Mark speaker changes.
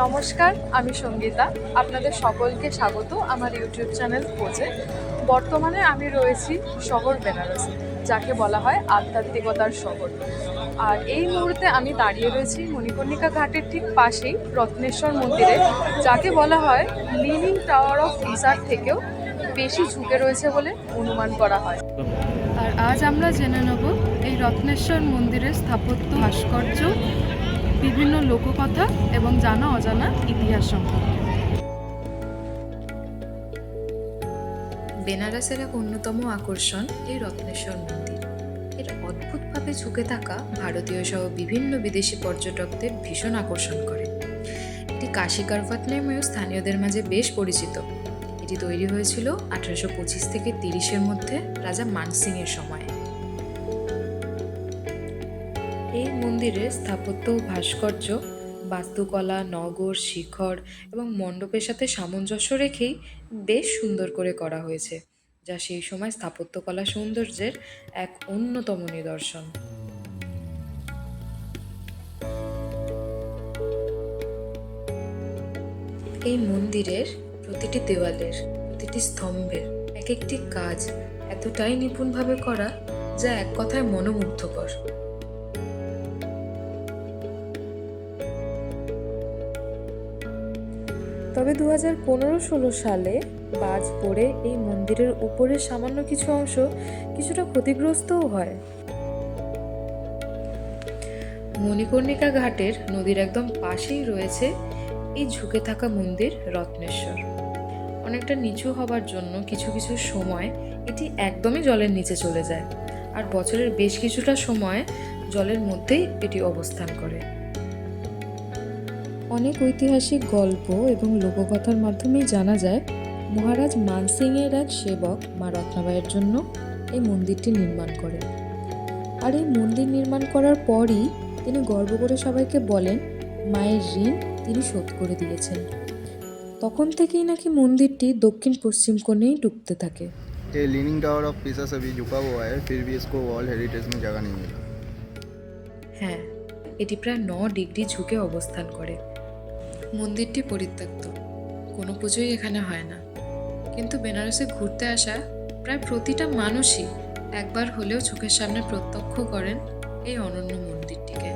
Speaker 1: নমস্কার, আমি সঙ্গীতা। আপনাদের সকলকে স্বাগত আমার ইউটিউব চ্যানেল খোঁজে। বর্তমানে আমি রয়েছি শহর বেনারস, যাকে বলা হয় আধ্যাত্মিকতার শহর। আর এই মুহূর্তে আমি দাঁড়িয়ে রয়েছি মণিকর্ণিকা ঘাটের ঠিক পাশেই রত্নেশ্বর মন্দিরে, যাকে বলা হয় লিভিং টাওয়ার অফ ইসার থেকেও বেশি ঝুঁকে রয়েছে বলে অনুমান করা হয়। আর আজ আমরা জেনে নেব এই রত্নেশ্বর মন্দিরের স্থাপত্য ভাস্কর্য বিভিন্ন লোককথা এবং জানা অজানা ইতিহাস সম্পর্কে।
Speaker 2: বেনারসের এক অন্যতম আকর্ষণ এই রত্নেশ্বর মন্দির। এর অদ্ভুতভাবে ঝুঁকে থাকা ভারতীয় সহ বিভিন্ন বিদেশি পর্যটকদের ভীষণ আকর্ষণ করে। এটি কাশী কারভাত নামেও স্থানীয়দের মাঝে বেশ পরিচিত। এটি তৈরি হয়েছিল আঠারোশো পঁচিশ থেকে তিরিশের মধ্যে রাজা মানসিং এর সময়। এই মন্দিরের স্থাপত্য ভাস্কর্য, বাস্তুকলা, নগর, শিখর এবং মণ্ডপের সাথে সামঞ্জস্য রেখেই বেশ সুন্দর করে করা হয়েছে, যা সেই সময় স্থাপত্যকলা সৌন্দর্যের এক অন্যতম নিদর্শন। এই মন্দিরের প্রতিটি দেওয়ালের, প্রতিটি স্তম্ভের এক একটি কাজ এতটাই নিপুণভাবে করা যা এক কথায় মনোমুগ্ধকর। তবে দু হাজার পনেরো ষোলো সালে বাজ পড়ে এই মন্দিরের উপরের সামান্য কিছু অংশ কিছুটা ক্ষতিগ্রস্তও হয়। মণিকর্ণিকা ঘাটের নদীর একদম পাশেই রয়েছে এই ঝুঁকে থাকা মন্দির রত্নেশ্বর। অনেকটা নিচু হবার জন্য কিছু কিছু সময় এটি একদমই জলের নিচে চলে যায় আর বছরের বেশ কিছুটা সময় জলের মধ্যেই এটি অবস্থান করে। অনেক ঐতিহাসিক গল্প এবং লোককথার মাধ্যমেই জানা যায় মহারাজ মানসিং এর এক সেবক মা রত্নাবাইয়ের জন্য এই মন্দিরটি নির্মাণ করেন। আর এই মন্দির নির্মাণ করার পরই তিনি গর্ব করে সবাইকে বলেন, মায়ের ঋণ তিনি শোধ করে দিয়েছেন তখন থেকেই নাকি মন্দিরটি দক্ষিণ পশ্চিম কোণেই ডুবতে থাকে
Speaker 3: ये लीनिंग टावर ऑफ पीसा से भी झुका हुआ है फिर भी इसको वर्ल्ड हेरिटेज में जगह नहीं मिला
Speaker 2: হ্যাঁ এটি প্রায় ন ডিগ্রি ঝুঁকে অবস্থান করে মন্দিরটি পরিত্যক্ত কোনো পুজোই এখানে হয় না কিন্তু বেনারসে ঘুরতে আসা প্রায় প্রতিটা মানুষই একবার হলেও চোখের সামনে প্রত্যক্ষ করেন এই অনন্য মন্দিরটিকে